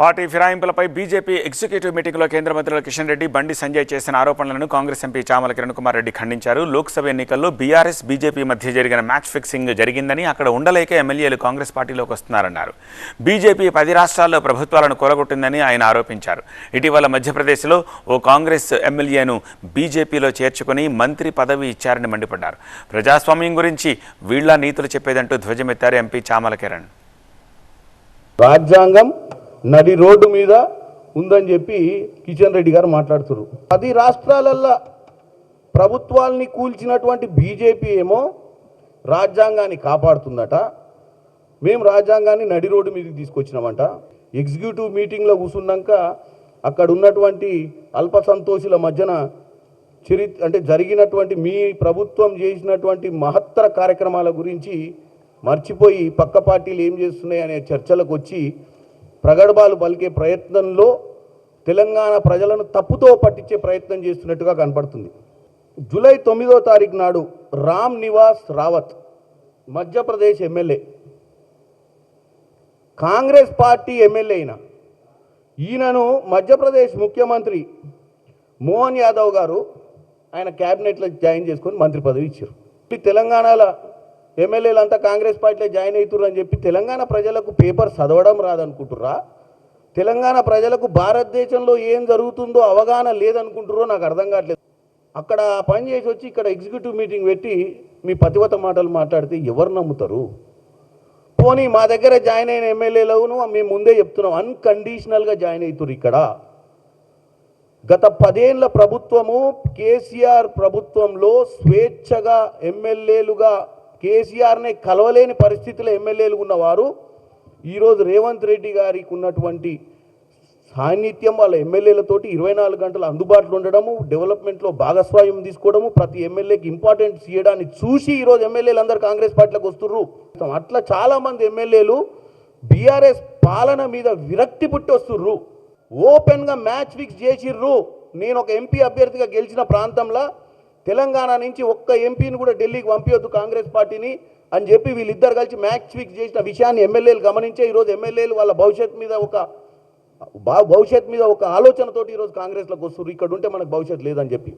Party ఫిరాయింపులపై BJP executive మీటింగ్లో కేంద్ర మంత్రులు కిషన్ రెడ్డి బండి సంజయ్ చేసిన ఆరోపణలను కాంగ్రెస్ ఎంపీ చామల కిరణ్ కుమార్ రెడ్డి ఖండించారు. లోక్సభ ఎన్నికల్లో బీఆర్ఎస్ బీజేపీ మధ్య జరిగిన మ్యాచ్ ఫిక్సింగ్ జరిగిందని అక్కడ ఉండలేక ఎమ్మెల్యేలు కాంగ్రెస్ పార్టీలోకి వస్తున్నారన్నారు. బీజేపీ పది రాష్ట్రాల్లో ప్రభుత్వాలను కూలగొట్టిందని ఆయన ఆరోపించారు. ఇటీవల మధ్యప్రదేశ్లో ఓ కాంగ్రెస్ ఎమ్మెల్యేను బీజేపీలో చేర్చుకుని మంత్రి పదవి ఇచ్చారని మండిపడ్డారు. ప్రజాస్వామ్యం గురించి వీళ్ళ నీతులు చెప్పేదంటూ ధ్వజమెత్తారు ఎంపీ చామల కిరణ్. రాజ్యాంగం నడి రోడ్డు మీద ఉందని చెప్పి కిషన్ రెడ్డి గారు మాట్లాడుతున్నారు. పది రాష్ట్రాలల్లో ప్రభుత్వాల్ని కూల్చినటువంటి బీజేపీ ఏమో రాజ్యాంగాన్ని కాపాడుతుందట. మేము రాజ్యాంగాన్ని నడి రోడ్డు మీదకి తీసుకొచ్చినామంట. ఎగ్జిక్యూటివ్ మీటింగ్లో కూర్చున్నాక అక్కడ ఉన్నటువంటి అల్ప సంతోషుల మధ్యన చరి అంటే జరిగినటువంటి మీ ప్రభుత్వం చేసినటువంటి మహత్తర కార్యక్రమాల గురించి మర్చిపోయి పక్క పార్టీలు ఏం చేస్తున్నాయి అనే చర్చలకు వచ్చి ప్రగడబాలు పలికే ప్రయత్నంలో తెలంగాణ ప్రజలను తప్పుతో పట్టించే ప్రయత్నం చేస్తున్నట్టుగా కనపడుతుంది. జూలై తొమ్మిదో తారీఖు నాడు Ram Niwas Rawat Madhya Pradesh MLA. Congress party MLA అయిన ఈయనను మధ్యప్రదేశ్ ముఖ్యమంత్రి మోహన్ యాదవ్ గారు ఆయన క్యాబినెట్లో జాయిన్ చేసుకొని మంత్రి పదవి ఇచ్చారు. ఈ తెలంగాణలో ఎమ్మెల్యేలు అంతా కాంగ్రెస్ పార్టీలో జాయిన్ అవుతుర్రు అని చెప్పి తెలంగాణ ప్రజలకు పేపర్ చదవడం రాదనుకుంటుర్రా? తెలంగాణ ప్రజలకు భారతదేశంలో ఏం జరుగుతుందో అవగాహన లేదనుకుంటుర్రో నాకు అర్థం కావట్లేదు. అక్కడ పని చేసి వచ్చి ఇక్కడ ఎగ్జిక్యూటివ్ మీటింగ్ పెట్టి మీ పతివత మాటలు మాట్లాడితే ఎవరు నమ్ముతారు? పోనీ మా దగ్గర జాయిన్ అయిన ఎమ్మెల్యేలను మేము ముందే చెప్తున్నాం అన్కండిషనల్గా జాయిన్ అవుతుర్రు ఇక్కడ. గత పదేళ్ళ ప్రభుత్వము కేసీఆర్ ప్రభుత్వంలో స్వేచ్ఛగా ఎమ్మెల్యేలుగా కేసీఆర్ని కలవలేని పరిస్థితిలో ఎమ్మెల్యేలు ఉన్నవారు ఈరోజు రేవంత్ రెడ్డి గారికి ఉన్నటువంటి సాన్నిధ్యం వాళ్ళ ఎమ్మెల్యేలతోటి ఇరవై నాలుగు గంటలు అందుబాటులో ఉండడము డెవలప్మెంట్లో భాగస్వామ్యం తీసుకోవడము ప్రతి ఎమ్మెల్యేకి ఇంపార్టెన్స్ ఇవ్వడాన్ని చూసి ఈరోజు ఎమ్మెల్యేలు అందరు కాంగ్రెస్ పార్టీలోకి వస్తుర్రు. అట్లా చాలామంది ఎమ్మెల్యేలు బీఆర్ఎస్ పాలన మీద విరక్తి పుట్టి వస్తుర్రు. ఓపెన్గా మ్యాచ్ ఫిక్స్ చేసిర్రు. నేను ఒక ఎంపీ అభ్యర్థిగా గెలిచిన ప్రాంతంలో తెలంగాణ నుంచి ఒక్క ఎంపీని కూడా ఢిల్లీకి పంపించొద్దు కాంగ్రెస్ పార్టీని అని చెప్పి వీళ్ళిద్దరు కలిసి మ్యాచ్ ఫిక్స్ చేసిన విషయాన్ని ఎమ్మెల్యేలు గమనించే ఈరోజు ఎమ్మెల్యేలు వాళ్ళ భవిష్యత్ మీద ఒక భవిష్యత్ మీద ఒక ఆలోచనతోటి ఈరోజు కాంగ్రెస్లోకి వస్తున్నారు. ఇక్కడ ఉంటే మనకు భవిష్యత్తు లేదని చెప్పి.